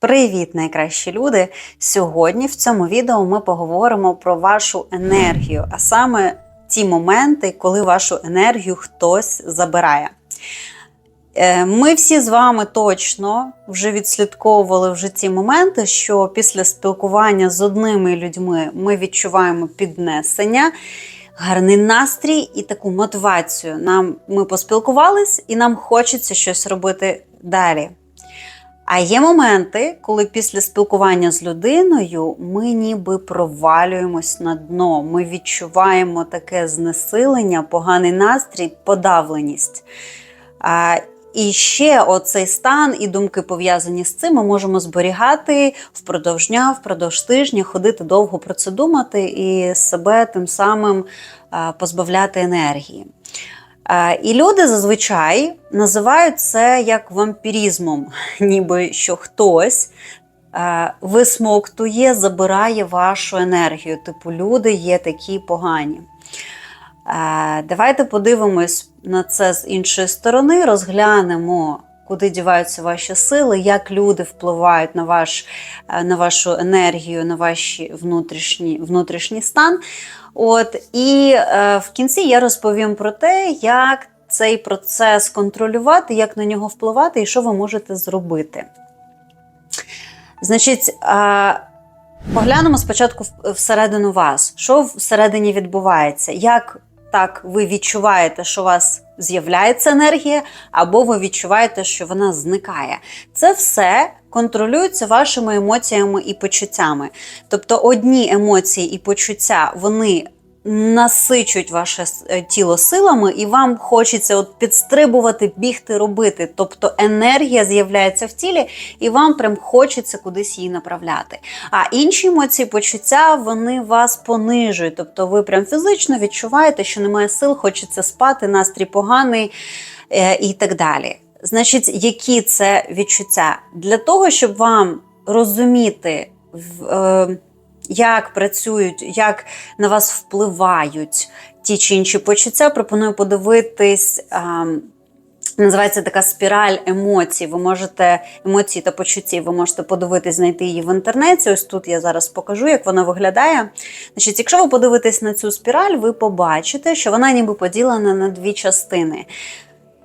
Привіт, найкращі люди! Сьогодні в цьому відео ми поговоримо про вашу енергію, а саме ті моменти, коли вашу енергію хтось забирає. Е, Ми всі з вами точно вже відслідковували в житті моменти, що після спілкування з одними людьми ми відчуваємо піднесення, гарний настрій і таку мотивацію. Нам ми поспілкувались і нам хочеться щось робити далі. А є моменти, коли після спілкування з людиною ми ніби провалюємось на дно. Ми відчуваємо таке знесилення, поганий настрій, подавленість. І ще оцей стан і думки пов'язані з цим ми можемо зберігати впродовж дня, впродовж тижня, ходити довго про це думати і себе тим самим позбавляти енергії. Е, І люди зазвичай називають це як вампірізмом, ніби що хтось е, висмоктує, забирає вашу енергію. Типу, люди є такі погані. Е, Давайте подивимось на це з іншої сторони, розглянемо, куди діваються ваші сили, як люди впливають на, ваш, е, на вашу енергію, на ваш внутрішній, внутрішній стан. От, І е, в кінці я розповім про те, як цей процес контролювати, як на нього впливати і що ви можете зробити. Значить, е, поглянемо спочатку всередину вас. Що всередині відбувається? Як так ви відчуваєте, що у вас з'являється енергія, або ви відчуваєте, що вона зникає. Це все контролюється вашими емоціями і почуттями. Тобто одні емоції і почуття вони насичують ваше е, тіло силами, і вам хочеться от підстрибувати, бігти, робити. Тобто енергія з'являється в тілі, і вам прям хочеться кудись її направляти. А інші емоції, почуття, вони вас понижують. Тобто ви прям фізично відчуваєте, що немає сил, хочеться спати, настрій поганий е, і так далі. Значить, які це відчуття? Для того, щоб вам розуміти, в- е, як працюють, як на вас впливають ті чи інші почуття, пропоную подивитись. а, Називається така спіраль емоцій. Ви можете емоції та почуттів, ви можете подивитись, знайти її в інтернеті. Ось тут я зараз покажу, як вона виглядає. Значить, якщо ви подивитесь на цю спіраль, ви побачите, що вона ніби поділена на дві частини.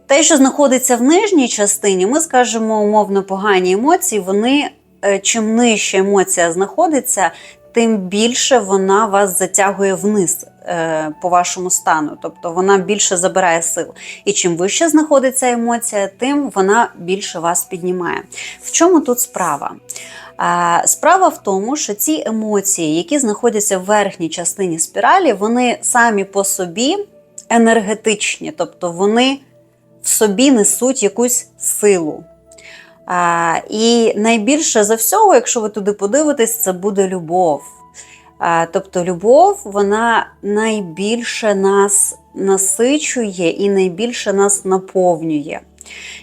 Те, що знаходиться в нижній частині, ми скажемо умовно погані емоції. Вони е, чим нижче емоція знаходиться, тим більше вона вас затягує вниз е, по вашому стану. Тобто вона більше забирає сил. І чим вище знаходиться емоція, тим вона більше вас піднімає. В чому тут справа? Справа в тому, що ці емоції, які знаходяться в верхній частині спіралі, вони самі по собі енергетичні, тобто вони в собі несуть якусь силу. А, і найбільше за всього, якщо ви туди подивитесь, це буде любов. А, тобто любов, вона найбільше нас насичує і найбільше нас наповнює.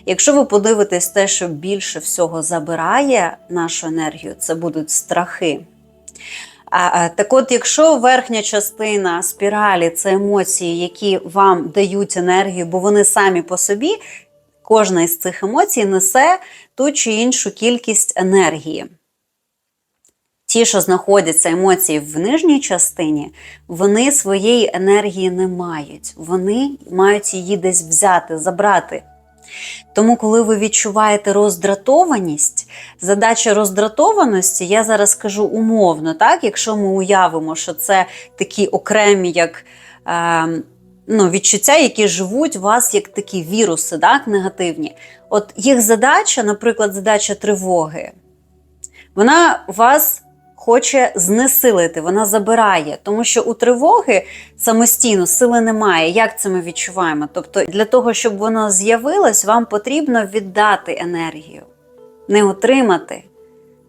Якщо ви подивитесь те, що більше всього забирає нашу енергію, це будуть страхи. А, так от, якщо верхня частина спіралі це емоції, які вам дають енергію, бо вони самі по собі, кожна із цих емоцій несе ту чи іншу кількість енергії. Ті, що знаходяться емоції в нижній частині, вони своєї енергії не мають. Вони мають її десь взяти, забрати. Тому, коли ви відчуваєте роздратованість, задача роздратованості, я зараз скажу умовно, так, якщо ми уявимо, що це такі окремі як е, ну, відчуття, які живуть у вас як такі віруси, так, негативні. От їх задача, наприклад, задача тривоги, вона вас хоче знесилити, вона забирає, тому що у тривоги самостійно сили немає. Як це ми відчуваємо? Тобто, для того, щоб воно з'явилось, вам потрібно віддати енергію, не отримати.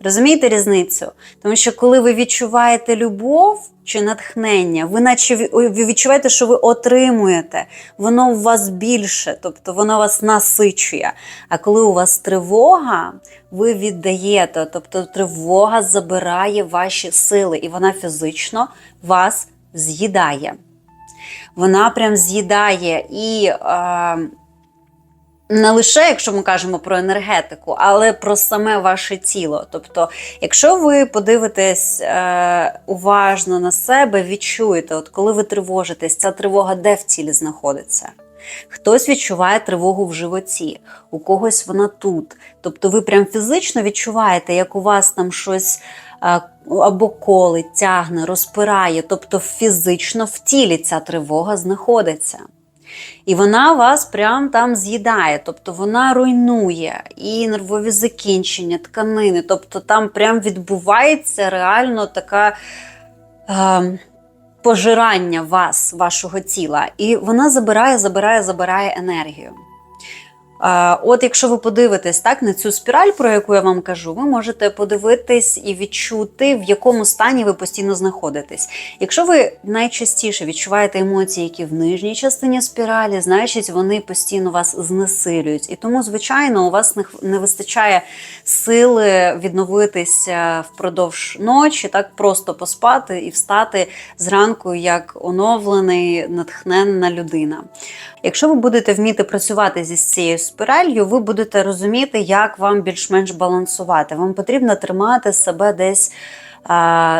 Розумієте різницю? Тому що коли ви відчуваєте любов чи натхнення, ви наче відчуваєте, що ви отримуєте, воно у вас більше, тобто воно вас насичує. А коли у вас тривога, ви віддаєте, тобто тривога забирає ваші сили, і вона фізично вас з'їдає. Вона прям з'їдає і. Е, не лише якщо ми кажемо про енергетику, але про саме ваше тіло. Тобто, якщо ви подивитесь е, уважно на себе, відчуєте, от коли ви тривожитесь, ця тривога де в тілі знаходиться. Хтось відчуває тривогу в животі, у когось вона тут. Тобто ви прям фізично відчуваєте, як у вас там щось е, або колить, тягне, розпирає, тобто фізично в тілі ця тривога знаходиться. І вона вас прям там з'їдає, тобто вона руйнує і нервові закінчення, тканини. Тобто там прям відбувається реально така. Е, Пожирання вас, вашого тіла, і вона забирає, забирає, забирає енергію. От, якщо ви подивитесь так на цю спіраль, про яку я вам кажу, ви можете подивитись і відчути, в якому стані ви постійно знаходитесь. Якщо ви найчастіше відчуваєте емоції, які в нижній частині спіралі, значить вони постійно вас знесилюють. І тому, звичайно, у вас не вистачає сили відновитися впродовж ночі, так просто поспати і встати зранку як оновлений, натхненна людина. Якщо ви будете вміти працювати зі цією спіралью, ви будете розуміти, як вам більш-менш балансувати. Вам потрібно тримати себе десь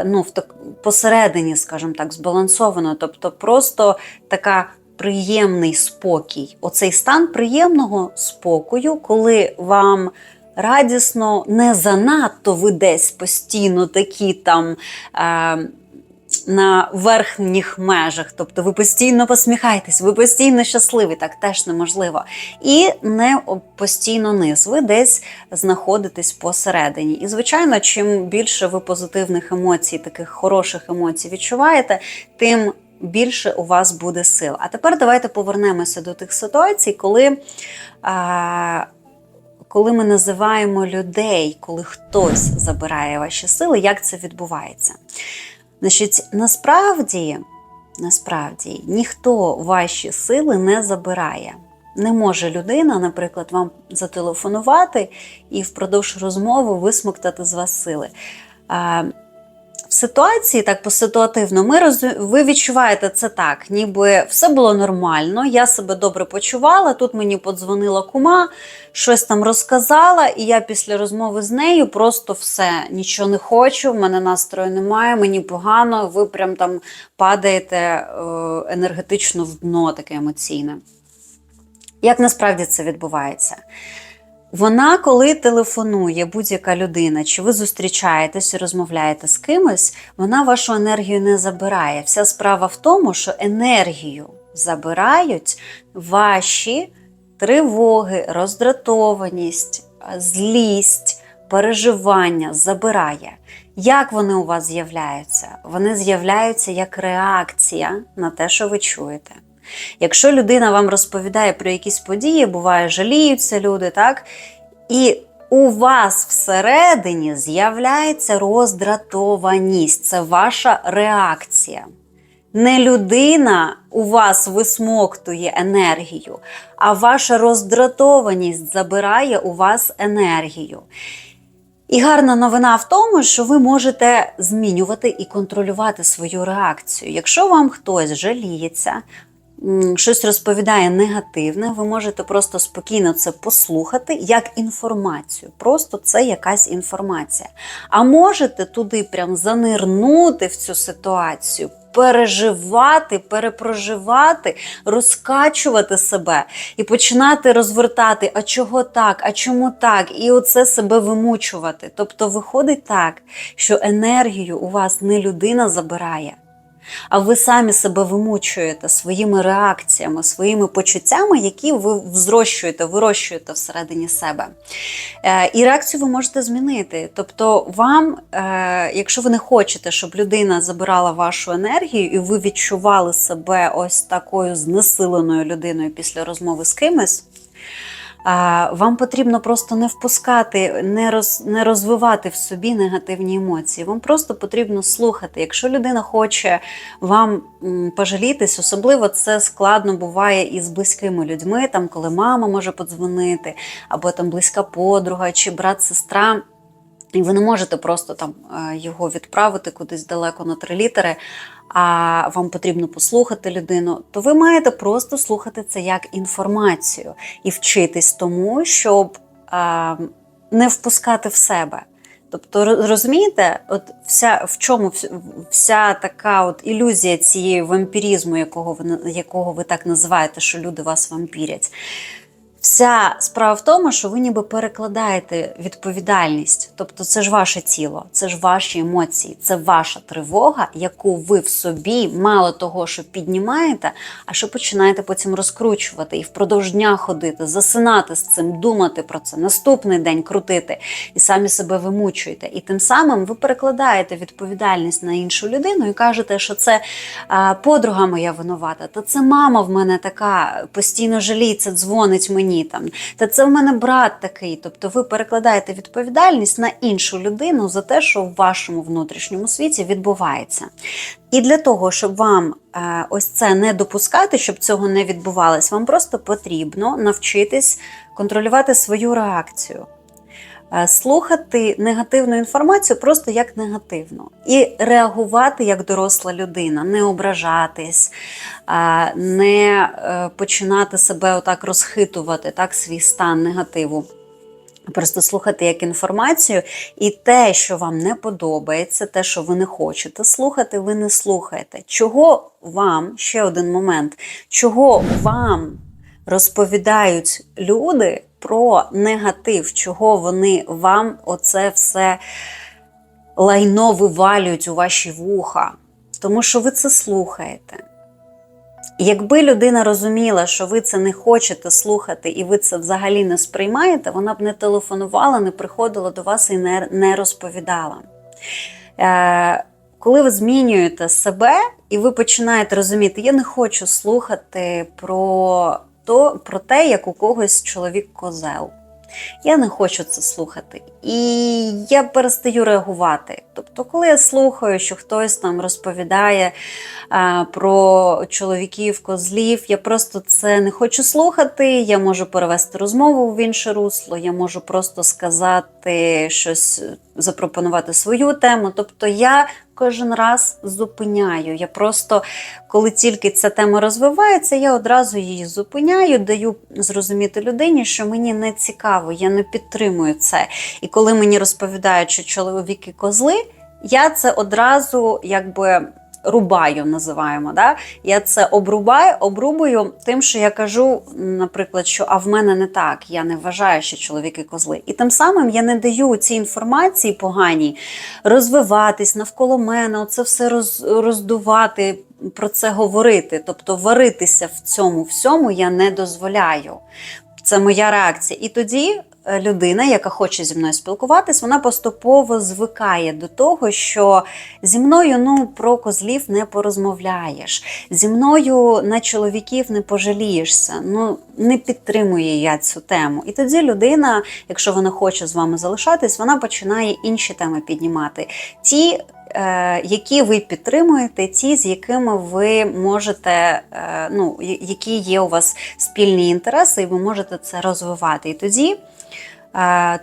ну, в так, посередині, скажімо так, збалансовано. Тобто просто така приємний спокій. Оцей стан приємного спокою, коли вам. Радісно, не занадто ви десь постійно такі там е, на верхніх межах. Тобто ви постійно посміхаєтесь, ви постійно щасливі, так теж неможливо. І не постійно низ. Ви десь знаходитесь посередині. І, звичайно, чим більше ви позитивних емоцій, таких хороших емоцій відчуваєте, тим більше у вас буде сил. А тепер давайте повернемося до тих ситуацій, коли. А, коли ми називаємо людей, коли хтось забирає ваші сили, як це відбувається? Значить, насправді, насправді ніхто ваші сили не забирає. Не може людина, наприклад, вам зателефонувати і впродовж розмови висмоктати з вас сили. Ситуації, так поситуативно, ми роз... ви відчуваєте це так, ніби все було нормально, я себе добре почувала. Тут мені подзвонила кума, щось там розказала, і я після розмови з нею просто все нічого не хочу, в мене настрою немає, мені погано, ви прям там падаєте е, енергетично в дно таке емоційне. Як насправді це відбувається? Вона, коли телефонує будь-яка людина, чи ви зустрічаєтесь і розмовляєте з кимось, вона вашу енергію не забирає. Вся справа в тому, що енергію забирають ваші тривоги, роздратованість, злість, переживання забирає. Як вони у вас з'являються? Вони з'являються як реакція на те, що ви чуєте. Якщо людина вам розповідає про якісь події, буває, жаліються люди, так? І у вас всередині з'являється роздратованість, це ваша реакція. Не людина у вас висмоктує енергію, а ваша роздратованість забирає у вас енергію. І гарна новина в тому, що ви можете змінювати і контролювати свою реакцію. Якщо вам хтось жаліється, щось розповідає негативне, ви можете просто спокійно це послухати як інформацію. Просто це якась інформація. А можете туди прям занирнути в цю ситуацію. Переживати, перепроживати, розкачувати себе і починати розвертати, а чого так, а чому так, і оце себе вимучувати. Тобто виходить так, що енергію у вас не людина забирає, а ви самі себе вимучуєте своїми реакціями, своїми почуттями, які ви взрощуєте, вирощуєте всередині себе. Е, і реакцію ви можете змінити. Тобто, вам, е, якщо ви не хочете, щоб людина забирала вашу енергію, і ви відчували себе ось такою знесиленою людиною після розмови з кимось. Вам потрібно просто не впускати, не роз, не розвивати в собі негативні емоції. Вам просто потрібно слухати. Якщо людина хоче вам пожалітись, особливо це складно буває із близькими людьми, там коли мама може подзвонити, або там близька подруга чи брат-сестра. і ви не можете просто там е, його відправити кудись далеко на три літери, а вам потрібно послухати людину, то ви маєте просто слухати це як інформацію і вчитись тому, щоб е, не впускати в себе. Тобто, розумієте, от вся в чому вся така от ілюзія цієї вампірізму, якого ви якого ви так називаєте, що люди вас вампірять. Вся справа в тому, що ви ніби перекладаєте відповідальність. Тобто, це ж ваше тіло, це ж ваші емоції, це ваша тривога, яку ви в собі мало того, що піднімаєте, а що починаєте потім розкручувати і впродовж дня ходити, засинати з цим, думати про це, наступний день крутити і самі себе вимучуєте. І тим самим ви перекладаєте відповідальність на іншу людину і кажете, що це подруга моя винувата, та це мама в мене така постійно жаліється, дзвонить мені там, та це в мене брат такий. Тобто ви перекладаєте відповідальність на іншу людину за те, що в вашому внутрішньому світі відбувається. І для того, щоб вам е, ось це не допускати, щоб цього не відбувалось, вам просто потрібно навчитись контролювати свою реакцію. Е, Слухати негативну інформацію просто як негативну, і реагувати як доросла людина, не ображатись, е, не е, починати себе отак розхитувати, так, свій стан негативу. Просто слухати як інформацію, і те, що вам не подобається, те, що ви не хочете слухати, ви не слухаєте. Чого вам, ще один момент, чого вам розповідають люди про негатив, чого вони вам оце все лайно вивалюють у ваші вуха? Тому що ви це слухаєте. Якби людина розуміла, що ви це не хочете слухати і ви це взагалі не сприймаєте, вона б не телефонувала, не приходила до вас і не, розповідала. Е, коли ви змінюєте себе і ви починаєте розуміти, я не хочу слухати про, то, про те, як у когось чоловік козел. Я не хочу це слухати. І я перестаю реагувати. Тобто, коли я слухаю, що хтось там розповідає а, про чоловіків, козлів, я просто це не хочу слухати. Я можу перевести розмову в інше русло, я можу просто сказати щось, запропонувати свою тему. Тобто я кожен раз зупиняю. Я просто, коли тільки ця тема розвивається, я одразу її зупиняю, даю зрозуміти людині, що мені не цікаво, я не підтримую це. І коли мені розповідають, що чоловіки козли, я це одразу якби. Рубаю, називаємо. Да? Я це обрубаю, обрубую тим, що я кажу, наприклад, що а в мене не так, я не вважаю, що чоловіки козли. І тим самим я не даю цій інформації поганій розвиватись навколо мене, це все роз, роздувати, про це говорити. Тобто варитися в цьому всьому я не дозволяю. Це моя реакція. І тоді е, людина, яка хоче зі мною спілкуватись, вона поступово звикає до того, що зі мною ну про козлів не порозмовляєш, зі мною на чоловіків не пожалієшся. Ну не підтримує я цю тему. І тоді людина, якщо вона хоче з вами залишатись, вона починає інші теми піднімати. Ті, які ви підтримуєте, ті, з якими ви можете, е, ну, які є у вас спільні інтереси, і ви можете це розвивати. І тоді е,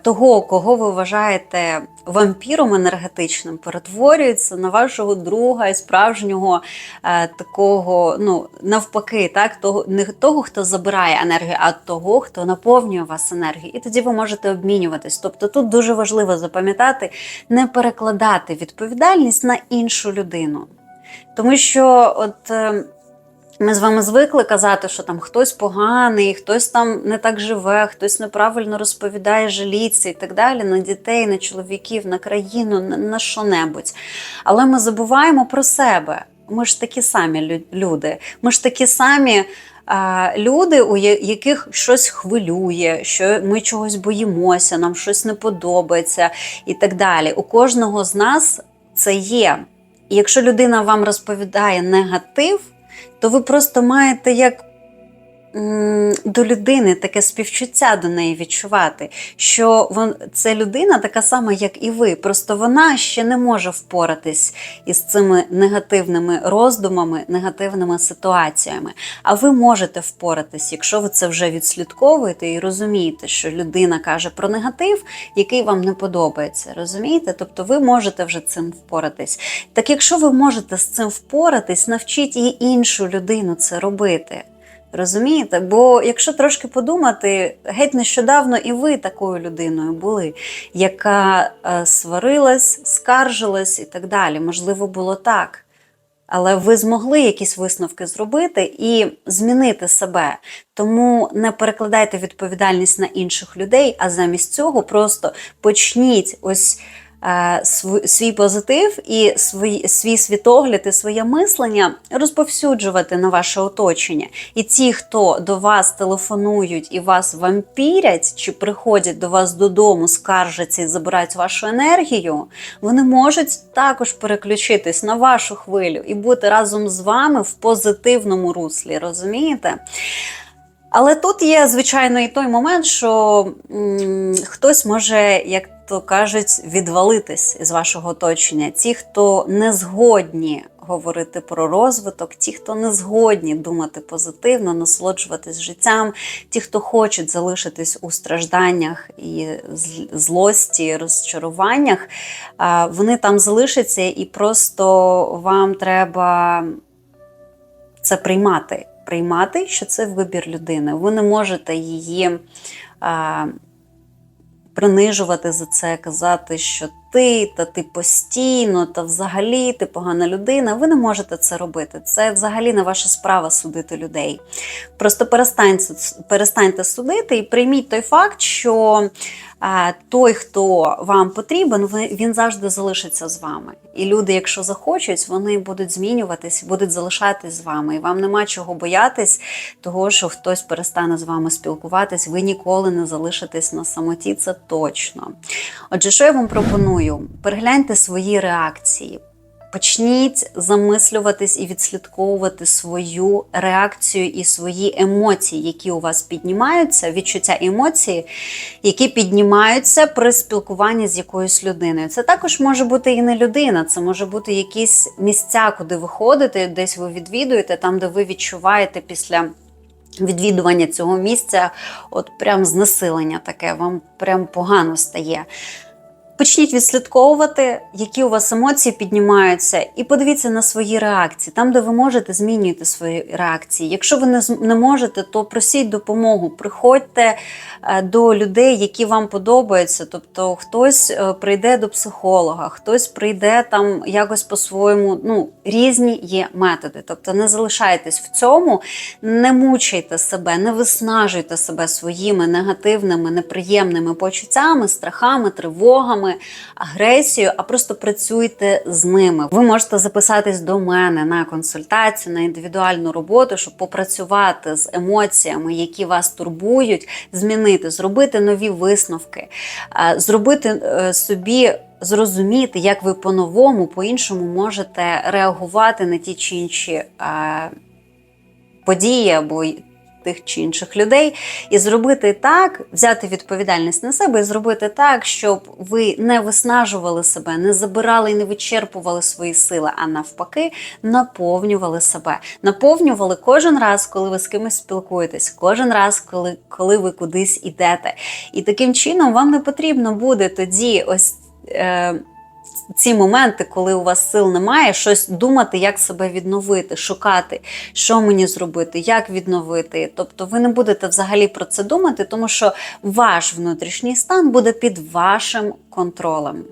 того, кого ви вважаєте вампіром енергетичним, перетворюється на вашого друга і справжнього е, такого, ну навпаки, так того не того, хто забирає енергію, а того, хто наповнює вас енергією. І тоді ви можете обмінюватись. Тобто тут дуже важливо запам'ятати, не перекладати відповідальність на іншу людину. Тому що от. Ми з вами звикли казати, що там хтось поганий, хтось там не так живе, хтось неправильно розповідає, жаліться і так далі на дітей, на чоловіків, на країну, на що-небудь. Але ми забуваємо про себе. Ми ж такі самі люди. Ми ж такі самі люди, у яких щось хвилює, що ми чогось боїмося, нам щось не подобається і так далі. У кожного з нас це є. І якщо людина вам розповідає негатив, то ви просто маєте як до людини таке співчуття до неї відчувати, що вон, це людина така сама, як і ви. Просто вона ще не може впоратись із цими негативними роздумами, негативними ситуаціями. А ви можете впоратись, якщо ви це вже відслідковуєте і розумієте, що людина каже про негатив, який вам не подобається. Розумієте? Тобто ви можете вже цим впоратись. Так якщо ви можете з цим впоратись, навчіть і іншу людину це робити. Розумієте? Бо якщо трошки подумати, геть нещодавно і ви такою людиною були, яка е, сварилась, скаржилась і так далі. Можливо, було так. Але ви змогли якісь висновки зробити і змінити себе. Тому не перекладайте відповідальність на інших людей, а замість цього просто почніть ось свій позитив і свій, свій світогляд і своє мислення розповсюджувати на ваше оточення. І ті, хто до вас телефонують і вас вампірять, чи приходять до вас додому, скаржаться і забирають вашу енергію, вони можуть також переключитись на вашу хвилю і бути разом з вами в позитивному руслі, розумієте? Але тут є, звичайно, і той момент, що м, хтось може, як то кажуть, відвалитись із вашого оточення. Ті, хто не згодні говорити про розвиток, ті, хто не згодні думати позитивно, насолоджуватись життям, ті, хто хочуть залишитись у стражданнях і злості, розчаруваннях, вони там залишаться, і просто вам треба це приймати. Приймати, що це вибір людини. Ви не можете її принижувати за це, казати, що ти, та ти постійно, та взагалі ти погана людина. Ви не можете це робити. Це взагалі не ваша справа судити людей. Просто перестаньте, перестаньте судити і прийміть той факт, що той, хто вам потрібен, він завжди залишиться з вами. І люди, якщо захочуть, вони будуть змінюватись, будуть залишатись з вами. І вам нема чого боятись, того, що хтось перестане з вами спілкуватись, ви ніколи не залишитесь на самоті, це точно. Отже, що я вам пропоную? Перегляньте свої реакції. Почніть замислюватись і відслідковувати свою реакцію і свої емоції, які у вас піднімаються, відчуття емоції, які піднімаються при спілкуванні з якоюсь людиною. Це також може бути і не людина, це може бути якісь місця, куди ви ходите, десь ви відвідуєте, там, де ви відчуваєте після. Відвідування цього місця, от прям знесилення таке, вам прям погано стає. Почніть відслідковувати, які у вас емоції піднімаються, і подивіться на свої реакції. Там, де ви можете, змінюйте свої реакції. Якщо ви не, не можете, то просіть допомогу. Приходьте е, до людей, які вам подобаються. Тобто, хтось е, прийде до психолога, хтось прийде там якось по-своєму. Ну, різні є методи. Тобто, не залишайтесь в цьому, не мучайте себе, не виснажуйте себе своїми негативними, неприємними почуттями, страхами, тривогами, агресією, а просто працюйте з ними. Ви можете записатись до мене на консультацію, на індивідуальну роботу, щоб попрацювати з емоціями, які вас турбують, змінити, зробити нові висновки, е, зробити е, собі. Зрозуміти, як ви по-новому, по-іншому можете реагувати на ті чи інші е, події або тих чи інших людей, і зробити так, взяти відповідальність на себе і зробити так, щоб ви не виснажували себе, не забирали і не вичерпували свої сили, а навпаки, наповнювали себе, наповнювали кожен раз, коли ви з кимось спілкуєтесь, кожен раз, коли, коли ви кудись ідете. І таким чином вам не потрібно буде тоді ось. Е, ці моменти, коли у вас сил немає, щось думати, як себе відновити, шукати, що мені зробити, як відновити. Тобто ви не будете взагалі про це думати, тому що ваш внутрішній стан буде під вашим контролем.